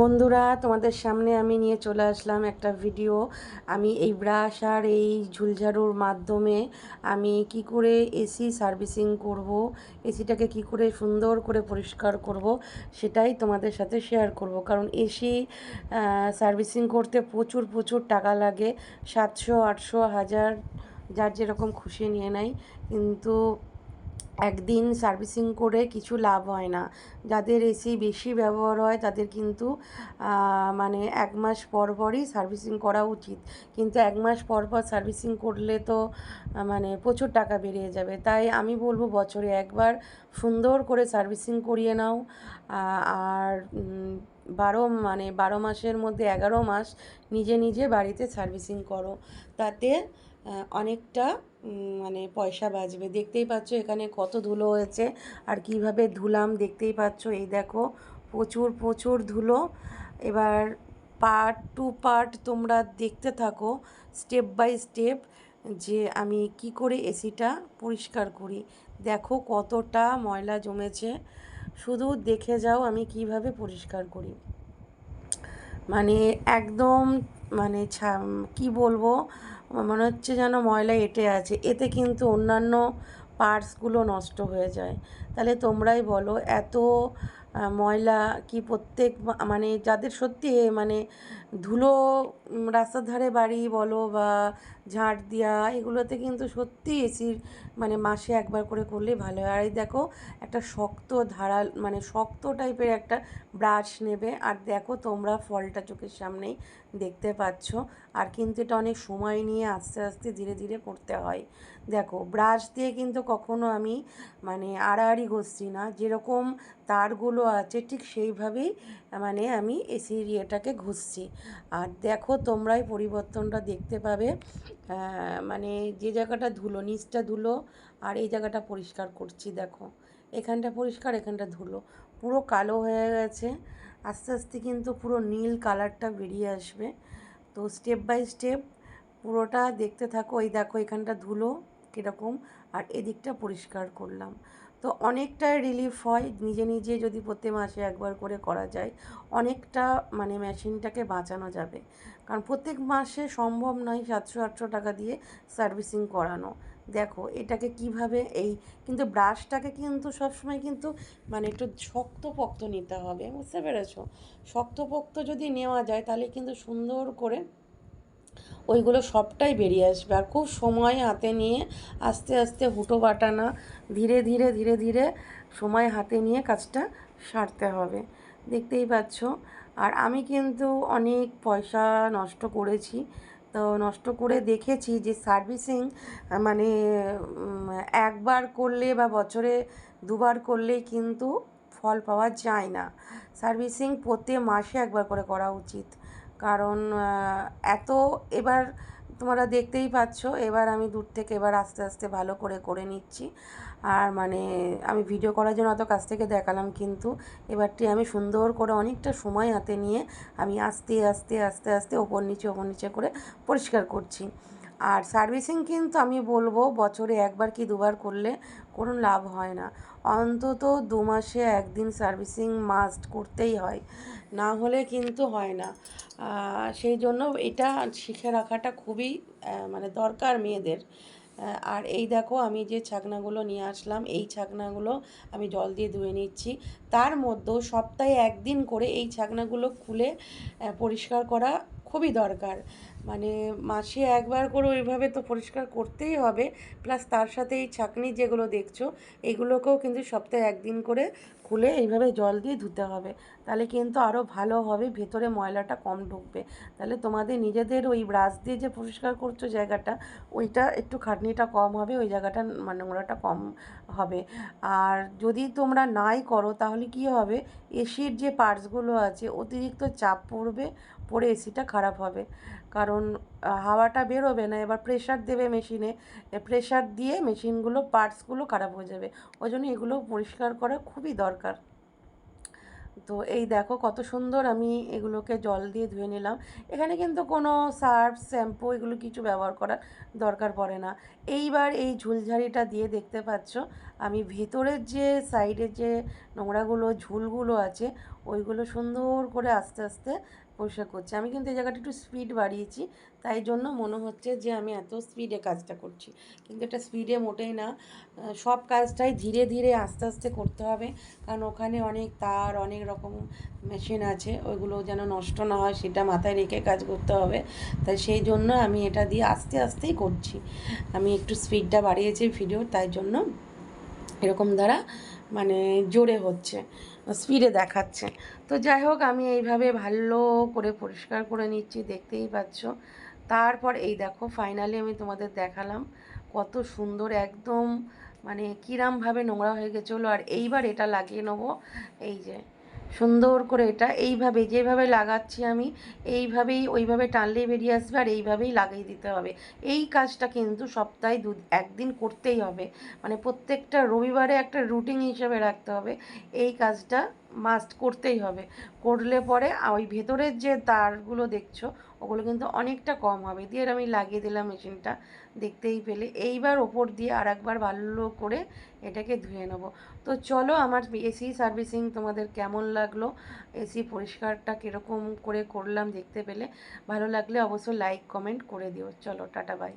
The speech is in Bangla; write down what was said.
বন্ধুরা, তোমাদের সামনে আমি নিয়ে চলে আসলাম একটা ভিডিও আমি এই ব্রাশ আর এই ঝুলঝাড়ুর মাধ্যমে আমি কি করে এসি সার্ভিসিং করব এসিটাকে কি করে সুন্দর করে পরিষ্কার করব, সেটাই তোমাদের সাথে শেয়ার করব। কারণ এসি সার্ভিসিং করতে প্রচুর প্রচুর টাকা লাগে। সাতশো, আটশো, হাজার, যার যেরকম খুশি নিয়ে নেয়। কিন্তু একদিন সার্ভিসিং করে কিছু লাভ হয় না। যাদের এসি বেশি ব্যবহার হয়, তাদের কিন্তু মানে এক মাস পর পরই সার্ভিসিং করা উচিত। কিন্তু এক মাস পর পর সার্ভিসিং করলে তো মানে প্রচুর টাকা বেরিয়ে যাবে। তাই আমি বলব বছরে একবার সুন্দর করে সার্ভিসিং করিয়ে নাও। আর বারো মানে বারো মাসের মধ্যে এগারো মাস নিজে নিজে বাড়িতে সার্ভিসিং করো। তাতে অনেকটা মানে পয়সা বাঁচবে। দেখতেই পাচ্ছ এখানে কত ধুলো হয়েছে। আর কীভাবে ধুলাম দেখতেই পাচ্ছ, এই দেখো প্রচুর প্রচুর ধুলো। এবার পার্ট টু পার্ট তোমরা দেখতে থাকো স্টেপ বাই স্টেপ যে আমি কি করে এসিটা পরিষ্কার করি। দেখো কতটা ময়লা জমেছে। শুধু দেখে যাও আমি কীভাবে পরিষ্কার করি। মানে একদম মানে ছা কী বলব? মনে হচ্ছে যেন ময়লা এঁটে আছে। এতে কিন্তু অন্যান্য পার্টসগুলো নষ্ট হয়ে যায়। তাহলে তোমরাই বলো, এত ময়লা কি প্রত্যেক মানে যাদের সত্যি মানে ধুলো রাস্তার ধারে বাড়ি বলো বা ঝাঁট দেওয়া এগুলোতে কিন্তু সত্যি এসির মানে মাসে একবার করে করলে ভালো হয়। আর এই দেখো, একটা শক্ত ধারাল মানে শক্ত টাইপের একটা ব্রাশ নেবে। আর দেখো, তোমরা ফলটা চোখের সামনেই দেখতে পাচ্ছ। আর কিন্তু এটা অনেক সময় নিয়ে আস্তে আস্তে ধীরে ধীরে করতে হয়। দেখো ব্রাশ দিয়ে কিন্তু কখনো আমি মানে আড়াআড়ি ঘষছি না। যেরকম তারগুলো আছে, ঠিক সেইভাবেই মানে আমি এসির ইয়েটাকে ঘষছি। আর দেখো তোমরাই পরিবর্তনটা দেখতে পাবে। মানে যে জায়গাটা ধুলো, নিচটা ধুলো, আর এই জায়গাটা পরিষ্কার করছি, দেখো। এখানটা পরিষ্কার, এখানটা ধুলো। পুরো কালো হয়ে গেছে। আস্তে আস্তে কিন্তু পুরো নীল কালারটা বেরিয়ে আসবে। তো স্টেপ বাই স্টেপ পুরোটা দেখতে থাকো। এই দেখো এখানটা ধুলো। কীরকম আর এদিকটা পরিষ্কার করলাম। তো অনেকটাই রিলিফ হয়, নিজে নিজে যদি প্রতি মাসে একবার করে করা যায়, অনেকটা মানে মেশিনটাকে বাঁচানো যাবে। কারণ প্রত্যেক মাসে সম্ভব নয় সাতশো, আটশো টাকা দিয়ে সার্ভিসিং করানো। দেখো, এটাকে কীভাবে এই কিন্তু ব্রাশটাকে কিন্তু সবসময় কিন্তু মানে একটু শক্তপোক্ত নিতে হবে, বুঝতে পেরেছ? শক্তপোক্ত যদি নেওয়া যায়, তাহলে কিন্তু সুন্দর করে ওইগুলো সবটাই বেরিয়ে আসবে। আর খুব সময় হাতে নিয়ে আস্তে আস্তে হুটো বাটানা ধীরে ধীরে ধীরে ধীরে সময় হাতে নিয়ে কাজটা সারতে হবে। দেখতেই পাচ্ছ? আর আমি কিন্তু অনেক পয়সা নষ্ট করেছি। তো নষ্ট করে দেখেছি যে সার্ভিসিং মানে একবার করলে বা বছরে দুবার করলে কিন্তু ফল পাওয়া যায় না। সার্ভিসিং প্রতি মাসে একবার করে করা উচিত। কারণ এত এবার তোমরা দেখতেই পাচ্ছ, এবার আমি দূর থেকে এবার আস্তে আস্তে ভালো করে করে নিচ্ছি। আর মানে আমি ভিডিও করার জন্য অত কাছ থেকে দেখালাম কিন্তু এবারটি আমি সুন্দর করে অনেকটা সময় হাতে নিয়ে আমি আস্তে আস্তে আস্তে আস্তে, ওপর নিচে ওপর নিচে করে পরিষ্কার করছি। আর সার্ভিসিং কিন্তু আমি বলব বছরে একবার কি দুবার করলে কোনো লাভ হয় না। অন্তত দু মাসে একদিন সার্ভিসিং মাস্ট করতেই হয়, না হলে কিন্তু হয় না। সেই জন্য এটা শিখে রাখাটা খুবই মানে দরকার মেয়েদের। আর এই দেখো আমি যে ছাকনাগুলো নিয়ে আসলাম, এই ছাকনাগুলো আমি জল দিয়ে ধুয়ে নিচ্ছি। তার মধ্যেও সপ্তাহে একদিন করে এই ছাকনাগুলো খুলে পরিষ্কার করা খুবই দরকার। মানে মাসে একবার করে ওইভাবে তো পরিষ্কার করতেই হবে। প্লাস তার সাথে এই ছাকনি যেগুলো দেখছ, এগুলোকেও কিন্তু সপ্তাহে একদিন করে খুলে এইভাবে জল দিয়ে ধুতে হবে। তাহলে কিন্তু আরও ভালো হবে, ভেতরে ময়লাটা কম ঢুকবে। তাহলে তোমাদের নিজেদের ওই ব্রাশ দিয়ে যে পরিষ্কার করছ জায়গাটা, ওইটা একটু খাটনিটা কম হবে, ওই জায়গাটা মানে নোংরাটা কম হবে। আর যদি তোমরা নাই করো, তাহলে কি হবে? এসির যে পার্টসগুলো আছে, অতিরিক্ত চাপ পড়বে পড়ে এসিটা খারাপ হবে। কারণ হাওয়াটা বেরোবে না, এবার প্রেশার দেবে মেশিনে প্রেশার দিয়ে মেশিনগুলো পার্টসগুলো খারাপ হয়ে যাবে। ওই জন্য এগুলো পরিষ্কার করা খুবই দরকার। তো এই দেখো, কত সুন্দর আমি এগুলোকে জল দিয়ে ধুয়ে নিলাম। এখানে কিন্তু কোনো সার্ফ, শ্যাম্পু এগুলো কিছু ব্যবহার করার দরকার পড়ে না। এইবার এই ঝুলঝাড়িটা দিয়ে দেখতে পাচ্ছ, আমি ভেতরের যে সাইডের যে নোংরাগুলো, ঝুলগুলো আছে, ওইগুলো সুন্দর করে আস্তে আস্তে পরিষ্কার করছি আমি কিন্তু এই জায়গাটা একটু স্পিড বাড়িয়েছি, তাই জন্য মনে হচ্ছে যে আমি এত স্পিডে কাজটা করছি। কিন্তু এটা স্পিডে মোটেই না। সব কাজটাই ধীরে ধীরে আস্তে আস্তে করতে হবে। কারণ ওখানে অনেক তার, অনেক রকম মেশিন আছে, ওইগুলো যেন নষ্ট না হয়, সেটা মাথায় রেখে কাজ করতে হবে। তাই সেই জন্য আমি এটা দিয়ে আস্তে আস্তেই করছি। আমি একটু স্পিডটা বাড়িয়েছি ভিডিও তাই জন্য এরকম দ্বারা মানে জোরে হচ্ছে। স্পিডে দেখাচ্ছে। তো যাই হোক, আমি এইভাবে ভালো করে পরিষ্কার করে নিচ্ছি, দেখতেই পাচ্ছ। তারপর এই দেখো ফাইনালি আমি তোমাদের দেখালাম কত সুন্দর, একদম মানে কিরামভাবে নোংরা হয়ে গেছিল। আর এইবার এটা লাগিয়ে নেব। এই যে সুন্দর করে এটা এইভাবে, যেভাবে লাগাচ্ছি আমি, এইভাবেই, ওইভাবে টানলেই বেরিয়ে আসবে আর এইভাবেই লাগিয়ে দিতে হবে। এই কাজটা কিন্তু সপ্তাহে দু, একদিন করতেই হবে। মানে প্রত্যেকটা রবিবারে একটা রুটিন হিসেবে রাখতে হবে। এই কাজটা মাস্ট করতেই হবে। করলে পরে ওই ভেতরের যে তারগুলো দেখছ ওগুলো কিন্তু অনেকটা কম হবে। দিয়ে আমি লাগিয়ে দিলাম মেশিনটা দেখতেই পেলে। এইবার ওপর দিয়ে আর একবার ভালো করে এটাকে ধুয়ে নেব। তো চলো আমার এসি সার্ভিসিং তোমাদের কেমন লাগল? এসি পরিষ্কারটা কীরকম করে করলাম দেখতে পেলে। ভালো লাগলে অবশ্যই লাইক, কমেন্ট করে দিও। চলো, টাটা, বাই।